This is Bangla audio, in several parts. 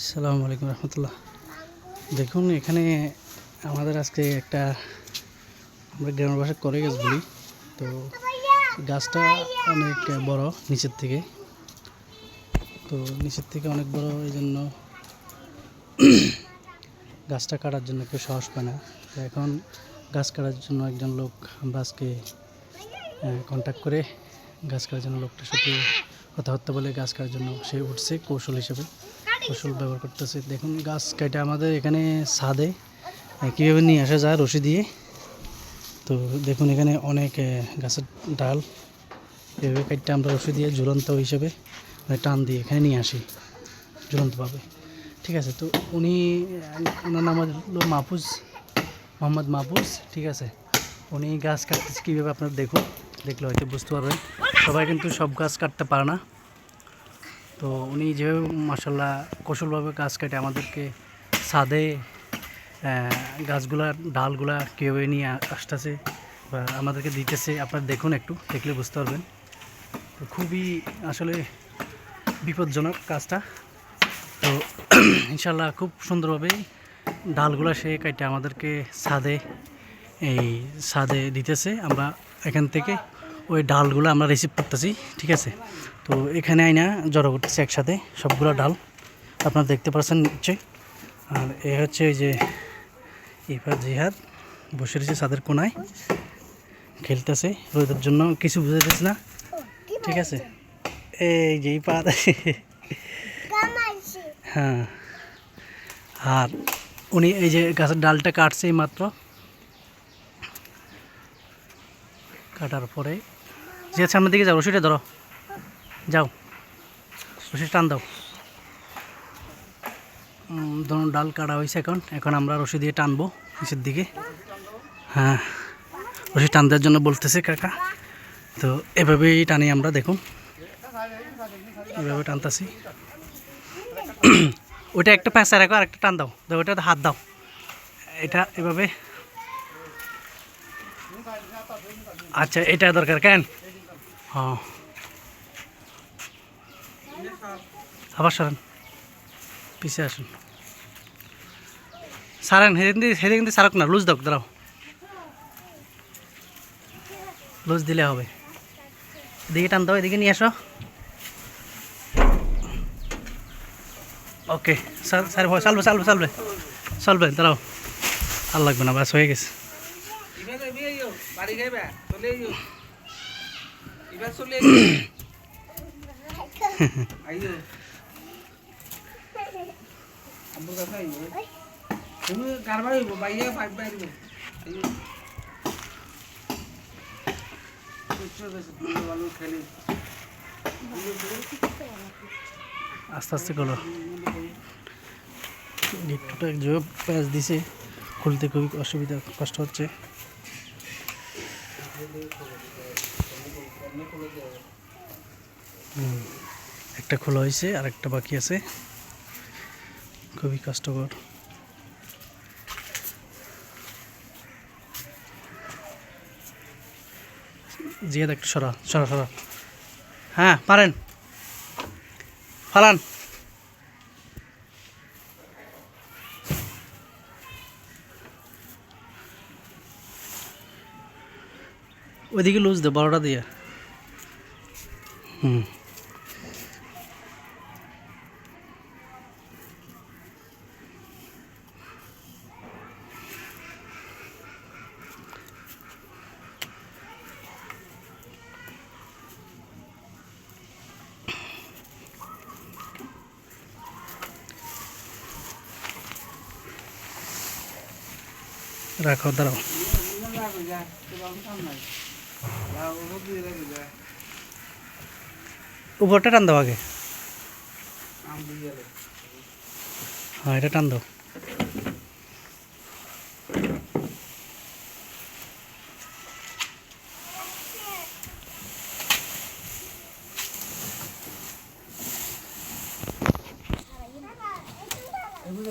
আসসালামু আলাইকুম রহমতুল্লাহ। দেখুন, এখানে আমাদের আজকে একটা আমরা গ্রামের ভাষায় করে গাছ বলি। তো গাছটা অনেক বড় নিচের থেকে। তো নিচের থেকে অনেক বড় এই জন্য গাছটা কাটার জন্য কেউ সাহস পায় না। তো এখন গাছ কাটার জন্য একজন লোক আমরা আজকে কন্ট্যাক্ট করে গাছ কাটার জন্য লোকটার সাথে কথাবার্তা বলে গাছ কাটার জন্য সে উঠছে কৌশল হিসেবে। কৌশল ব্যবহার করতেছে। দেখুন, গাছ কেটে আমাদের এখানে ছাদে কীভাবে নিয়ে আসা যায় রশি দিয়ে। তো দেখুন, এখানে অনেক গাছের ডাল। এভাবে কেটে আমরা রশি দিয়ে ঝুলন্ত হিসেবে মানে টান দিয়ে এখানে নিয়ে আসি, ঝুলন্তভাবে। ঠিক আছে, তো উনি, ওনার নাম হলো মাহফুজ, মোহাম্মদ মাহফুজ। ঠিক আছে, উনি গাছ কাটতেছে, কীভাবে আপনারা দেখুন, দেখলে হয়তো বুঝতে পারবেন। সবাই কিন্তু সব গাছ কাটতে পারে না। তো উনি যেভাবে মাসাল্লাহ কৌশলভাবে গাছ কাটে আমাদেরকে ছাদে আহ, গাছগুলা ডালগুলা কীভাবে নিয়ে আসতেছে বা আমাদেরকে দিতেছে আপনারা দেখুন একটু দেখলে বুঝতে পারবেন। তো খুবই আসলে বিপজ্জনক কাজটা। তো ইনশাল্লাহ খুব সুন্দরভাবে ডালগুলা সে কাটে আমাদেরকে ছাদে এই ছাদে দিতেছে। আমরা এখান থেকে ওই ডালগুলো আমরা রিসিভ করতেছি ঠিক আছে? তো এখানে আইনা জড়ো করতেছে একসাথে সবগুলো ডাল। আপনারা দেখতে পাচ্ছেন নিশ্চয়ই। আর এ হচ্ছে ওই যে ইফার জিহাদ, বসে রয়েছে ছাদের কোনায়। খেলতেছে, রোদের জন্য কিছু বুঝাইতেছে না। ঠিক আছে। এই যে এই হ্যাঁ। আর উনি এই যে গাছের ডালটা কাটছে মাত্র কাটার পরে যে সামনের দিকে যাও, রশিটা ধরো। যাও। রশি টান দাও। ধরুন ডাল কাটা হয়েছে এখন। এখন আমরা রশি দিয়ে টানবো নিচের দিকে। হ্যাঁ রশি টান জন্য বলতেছে কাকা। তো এভাবেই টানি আমরা, দেখুন। এভাবে টানতাছি। ওইটা একটা প্যাঁচা রাখো আর একটা টান দাও। দাও ওইটা হাত দাও। এটা এভাবে। আচ্ছা এটা দরকার, কেন? হ্যাঁ আবার সরেন। পিছিয়ে আসুন। সারেন, সেদিন দিয়ে সেদিন দিয়ে সারক না, লুজ দাও, দাঁড়াও। লুজ দিলে হবে। এদিকে টান দাও, এদিকে নিয়ে আসো। ওকে স্যার স্যার ভয় চালবে চালবে চালবে চলবে দাঁড়াও। আর লাগবে না, বাস হয়ে গেছে। বাড়ি চলে আস্তে আস্তে করো। গিফটটা যে প্যাচ দিছে। খুলতে খুবই অসুবিধা কষ্ট হচ্ছে। হুম, একটা খোলা হয়েছে আর একটা বাকি আছে। খুবই কষ্টকর। জিয়াদ, একটু সরা সরা সরা হ্যাঁ পারেন। ফালান। ওইদিকে লুজ দে বড়টা দিয়ে। হুম। রাখো দাঁড়াও। উপরটা টান দাও আগে। হ্যাঁ এটা টান দাও। এগুলো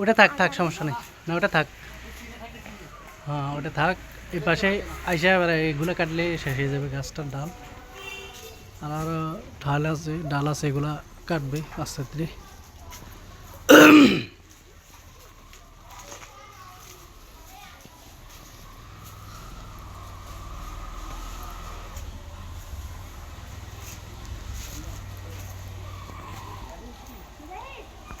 ওটা থাক থাক, সমস্যা নেই। না, ওটা থাক। হ্যাঁ ওটা থাক। এই পাশে আইসা এবার এগুলো কাটলে শেষ হয়ে যাবে গাছটার ডাল। আর আরও ঢাল আছে, ডাল আছে, এগুলা কাটবে, আস্তে আস্তে।